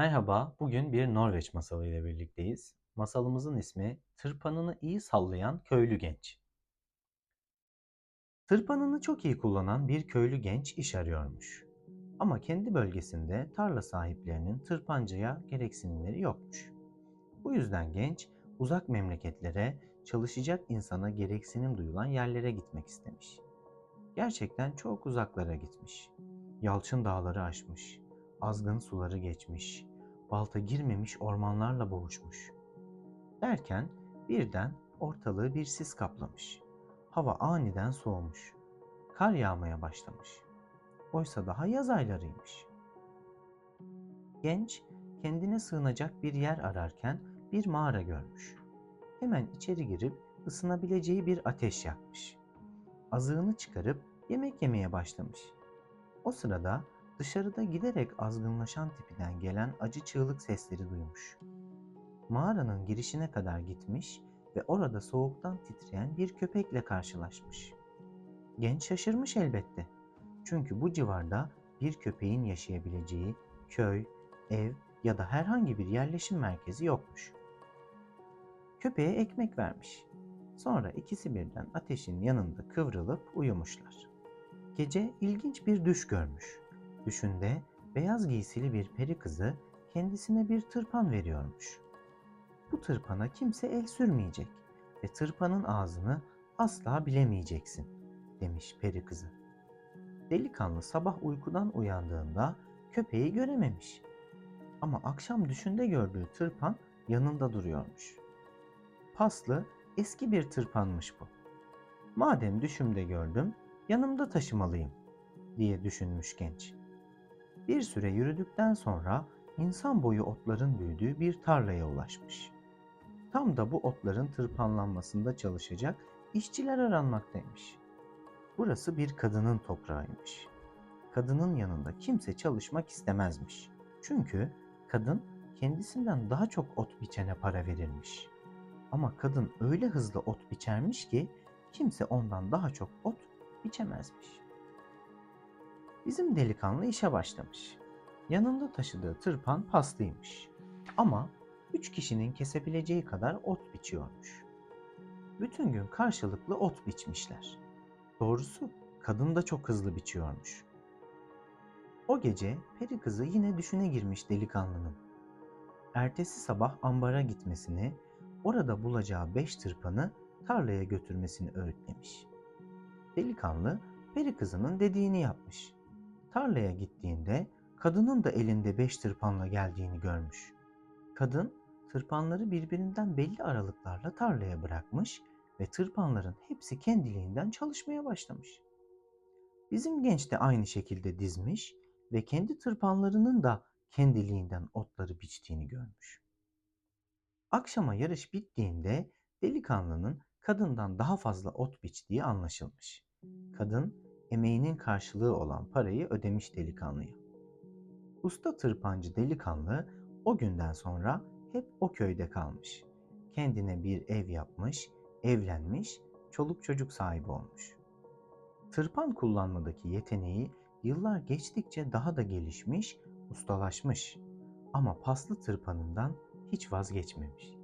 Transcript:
Merhaba, bugün bir Norveç masalı ile birlikteyiz. Masalımızın ismi Tırpanını iyi sallayan köylü genç. Tırpanını çok iyi kullanan bir köylü genç iş arıyormuş. Ama kendi bölgesinde tarla sahiplerinin tırpancıya gereksinimleri yokmuş. Bu yüzden genç uzak memleketlere, çalışacak insana gereksinim duyulan yerlere gitmek istemiş. Gerçekten çok uzaklara gitmiş. Yalçın dağları aşmış, azgın suları geçmiş, balta girmemiş ormanlarla boğuşmuş. Derken birden ortalığı bir sis kaplamış. Hava aniden soğumuş. Kar yağmaya başlamış. Oysa daha yaz aylarıymış. Genç kendine sığınacak bir yer ararken bir mağara görmüş. Hemen içeri girip ısınabileceği bir ateş yakmış. Azığını çıkarıp yemek yemeye başlamış. O sırada dışarıda giderek azgınlaşan tipiden gelen acı çığlık sesleri duymuş. Mağaranın girişine kadar gitmiş ve orada soğuktan titreyen bir köpekle karşılaşmış. Genç şaşırmış elbette. Çünkü bu civarda bir köpeğin yaşayabileceği köy, ev ya da herhangi bir yerleşim merkezi yokmuş. Köpeğe ekmek vermiş. Sonra ikisi birden ateşin yanında kıvrılıp uyumuşlar. Gece ilginç bir düş görmüş. Düşünde beyaz giysili bir peri kızı kendisine bir tırpan veriyormuş. Bu tırpana kimse el sürmeyecek ve tırpanın ağzını asla bilemeyeceksin demiş peri kızı. Delikanlı sabah uykudan uyandığında köpeği görememiş. Ama akşam düşünde gördüğü tırpan yanında duruyormuş. Paslı eski bir tırpanmış bu. Madem düşümde gördüm, yanımda taşımalıyım diye düşünmüş genç. Bir süre yürüdükten sonra insan boyu otların büyüdüğü bir tarlaya ulaşmış. Tam da bu otların tırpanlanmasında çalışacak işçiler aranmaktaymış. Burası bir kadının toprağıymış. Kadının yanında kimse çalışmak istemezmiş. Çünkü kadın kendisinden daha çok ot biçene para verirmiş. Ama kadın öyle hızlı ot biçermiş ki kimse ondan daha çok ot biçemezmiş. Bizim delikanlı işe başlamış. Yanında taşıdığı tırpan paslıymış. Ama üç kişinin kesebileceği kadar ot biçiyormuş. Bütün gün karşılıklı ot biçmişler. Doğrusu kadın da çok hızlı biçiyormuş. O gece peri kızı yine düşüne girmiş delikanlının. Ertesi sabah ambara gitmesini, orada bulacağı beş tırpanı tarlaya götürmesini öğütlemiş. Delikanlı peri kızının dediğini yapmış. Tarlaya gittiğinde kadının da elinde beş tırpanla geldiğini görmüş. Kadın tırpanları birbirinden belli aralıklarla tarlaya bırakmış ve tırpanların hepsi kendiliğinden çalışmaya başlamış. Bizim genç de aynı şekilde dizmiş ve kendi tırpanlarının da kendiliğinden otları biçtiğini görmüş. Akşama yarış bittiğinde delikanlının kadından daha fazla ot biçtiği anlaşılmış. Kadın emeğinin karşılığı olan parayı ödemiş delikanlıya. Usta tırpancı delikanlı o günden sonra hep o köyde kalmış. Kendine bir ev yapmış, evlenmiş, çoluk çocuk sahibi olmuş. Tırpan kullanmadaki yeteneği yıllar geçtikçe daha da gelişmiş, ustalaşmış ama paslı tırpanından hiç vazgeçmemiş.